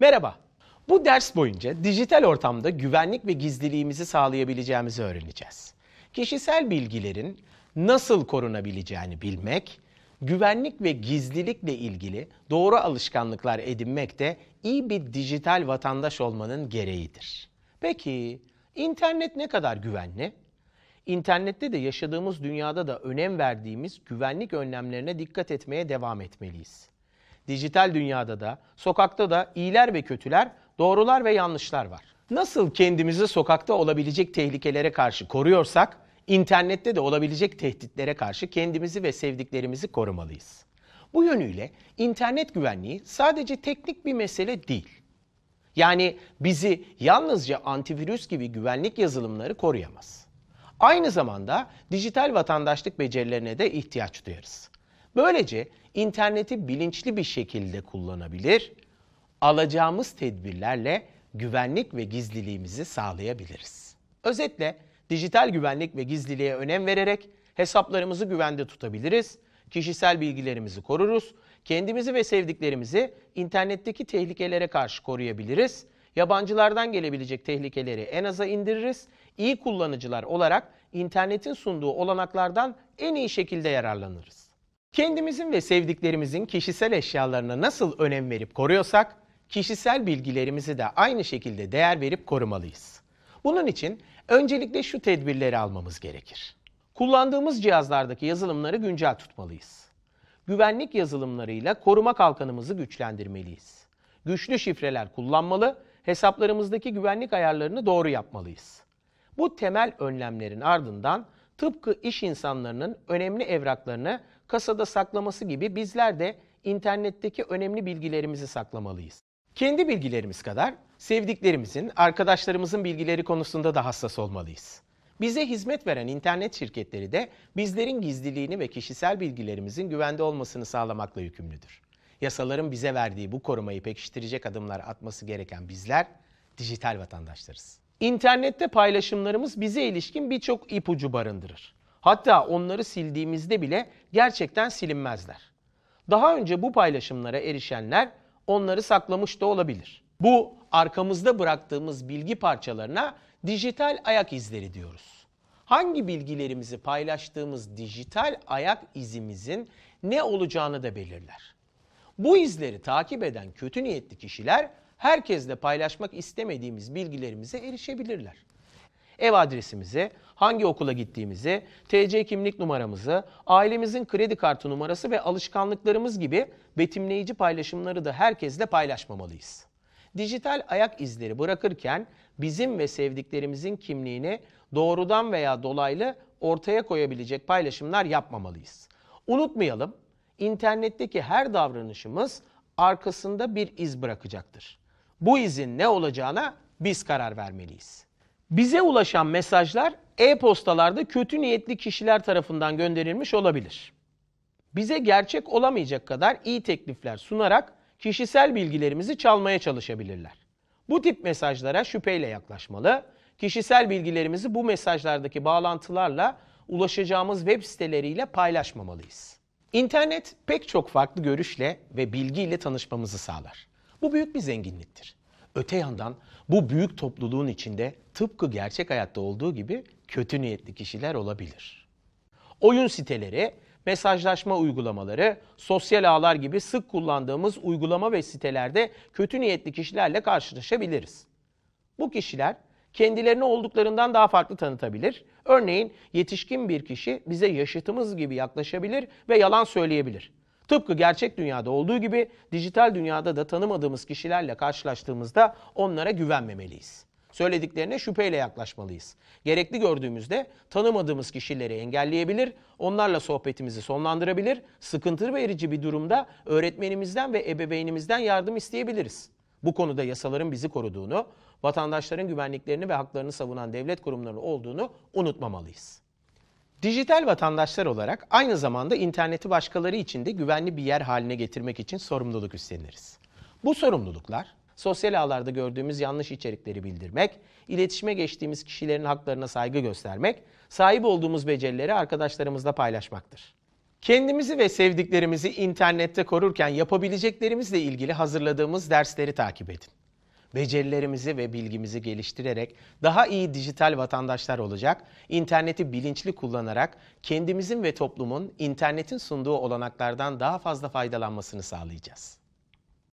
Merhaba. Bu ders boyunca dijital ortamda güvenlik ve gizliliğimizi sağlayabileceğimizi öğreneceğiz. Kişisel bilgilerin nasıl korunabileceğini bilmek, güvenlik ve gizlilikle ilgili doğru alışkanlıklar edinmek de iyi bir dijital vatandaş olmanın gereğidir. Peki internet ne kadar güvenli? İnternette de yaşadığımız dünyada da önem verdiğimiz güvenlik önlemlerine dikkat etmeye devam etmeliyiz. Dijital dünyada da, sokakta da iyiler ve kötüler, doğrular ve yanlışlar var. Nasıl kendimizi sokakta olabilecek tehlikelere karşı koruyorsak, internette de olabilecek tehditlere karşı kendimizi ve sevdiklerimizi korumalıyız. Bu yönüyle internet güvenliği sadece teknik bir mesele değil. Yani bizi yalnızca antivirüs gibi güvenlik yazılımları koruyamaz. Aynı zamanda dijital vatandaşlık becerilerine de ihtiyaç duyarız. Böylece interneti bilinçli bir şekilde kullanabilir, alacağımız tedbirlerle güvenlik ve gizliliğimizi sağlayabiliriz. Özetle dijital güvenlik ve gizliliğe önem vererek hesaplarımızı güvende tutabiliriz, kişisel bilgilerimizi koruruz, kendimizi ve sevdiklerimizi internetteki tehlikelere karşı koruyabiliriz, yabancılardan gelebilecek tehlikeleri en aza indiririz, iyi kullanıcılar olarak internetin sunduğu olanaklardan en iyi şekilde yararlanırız. Kendimizin ve sevdiklerimizin kişisel eşyalarına nasıl önem verip koruyorsak, kişisel bilgilerimizi de aynı şekilde değer verip korumalıyız. Bunun için öncelikle şu tedbirleri almamız gerekir. Kullandığımız cihazlardaki yazılımları güncel tutmalıyız. Güvenlik yazılımlarıyla koruma kalkanımızı güçlendirmeliyiz. Güçlü şifreler kullanmalı, hesaplarımızdaki güvenlik ayarlarını doğru yapmalıyız. Bu temel önlemlerin ardından tıpkı iş insanlarının önemli evraklarını kasada saklaması gibi bizler de internetteki önemli bilgilerimizi saklamalıyız. Kendi bilgilerimiz kadar sevdiklerimizin, arkadaşlarımızın bilgileri konusunda da hassas olmalıyız. Bize hizmet veren internet şirketleri de bizlerin gizliliğini ve kişisel bilgilerimizin güvende olmasını sağlamakla yükümlüdür. Yasaların bize verdiği bu korumayı pekiştirecek adımlar atması gereken bizler dijital vatandaşlarız. İnternette paylaşımlarımız bize ilişkin birçok ipucu barındırır. Hatta onları sildiğimizde bile gerçekten silinmezler. Daha önce bu paylaşımlara erişenler onları saklamış da olabilir. Bu arkamızda bıraktığımız bilgi parçalarına dijital ayak izleri diyoruz. Hangi bilgilerimizi paylaştığımız dijital ayak izimizin ne olacağını da belirler. Bu izleri takip eden kötü niyetli kişiler herkesle paylaşmak istemediğimiz bilgilerimize erişebilirler. Ev adresimizi, hangi okula gittiğimizi, TC kimlik numaramızı, ailemizin kredi kartı numarası ve alışkanlıklarımız gibi betimleyici paylaşımları da herkesle paylaşmamalıyız. Dijital ayak izleri bırakırken bizim ve sevdiklerimizin kimliğini doğrudan veya dolaylı ortaya koyabilecek paylaşımlar yapmamalıyız. Unutmayalım, internetteki her davranışımız arkasında bir iz bırakacaktır. Bu izin ne olacağına biz karar vermeliyiz. Bize ulaşan mesajlar e-postalarda kötü niyetli kişiler tarafından gönderilmiş olabilir. Bize gerçek olamayacak kadar iyi teklifler sunarak kişisel bilgilerimizi çalmaya çalışabilirler. Bu tip mesajlara şüpheyle yaklaşmalı, kişisel bilgilerimizi bu mesajlardaki bağlantılarla ulaşacağımız web siteleriyle paylaşmamalıyız. İnternet pek çok farklı görüşle ve bilgiyle tanışmamızı sağlar. Bu büyük bir zenginliktir. Öte yandan bu büyük topluluğun içinde tıpkı gerçek hayatta olduğu gibi kötü niyetli kişiler olabilir. Oyun siteleri, mesajlaşma uygulamaları, sosyal ağlar gibi sık kullandığımız uygulama ve sitelerde kötü niyetli kişilerle karşılaşabiliriz. Bu kişiler kendilerini olduklarından daha farklı tanıtabilir. Örneğin yetişkin bir kişi bize yaşıtımız gibi yaklaşabilir ve yalan söyleyebilir. Tıpkı gerçek dünyada olduğu gibi dijital dünyada da tanımadığımız kişilerle karşılaştığımızda onlara güvenmemeliyiz. Söylediklerine şüpheyle yaklaşmalıyız. Gerekli gördüğümüzde tanımadığımız kişileri engelleyebilir, onlarla sohbetimizi sonlandırabilir, sıkıntı verici bir durumda öğretmenimizden ve ebeveynimizden yardım isteyebiliriz. Bu konuda yasaların bizi koruduğunu, vatandaşların güvenliklerini ve haklarını savunan devlet kurumları olduğunu unutmamalıyız. Dijital vatandaşlar olarak aynı zamanda interneti başkaları için de güvenli bir yer haline getirmek için sorumluluk üstleniriz. Bu sorumluluklar sosyal ağlarda gördüğümüz yanlış içerikleri bildirmek, iletişime geçtiğimiz kişilerin haklarına saygı göstermek, sahip olduğumuz becerileri arkadaşlarımızla paylaşmaktır. Kendimizi ve sevdiklerimizi internette korurken yapabileceklerimizle ilgili hazırladığımız dersleri takip edin. Becerilerimizi ve bilgimizi geliştirerek daha iyi dijital vatandaşlar olacak, interneti bilinçli kullanarak kendimizin ve toplumun internetin sunduğu olanaklardan daha fazla faydalanmasını sağlayacağız.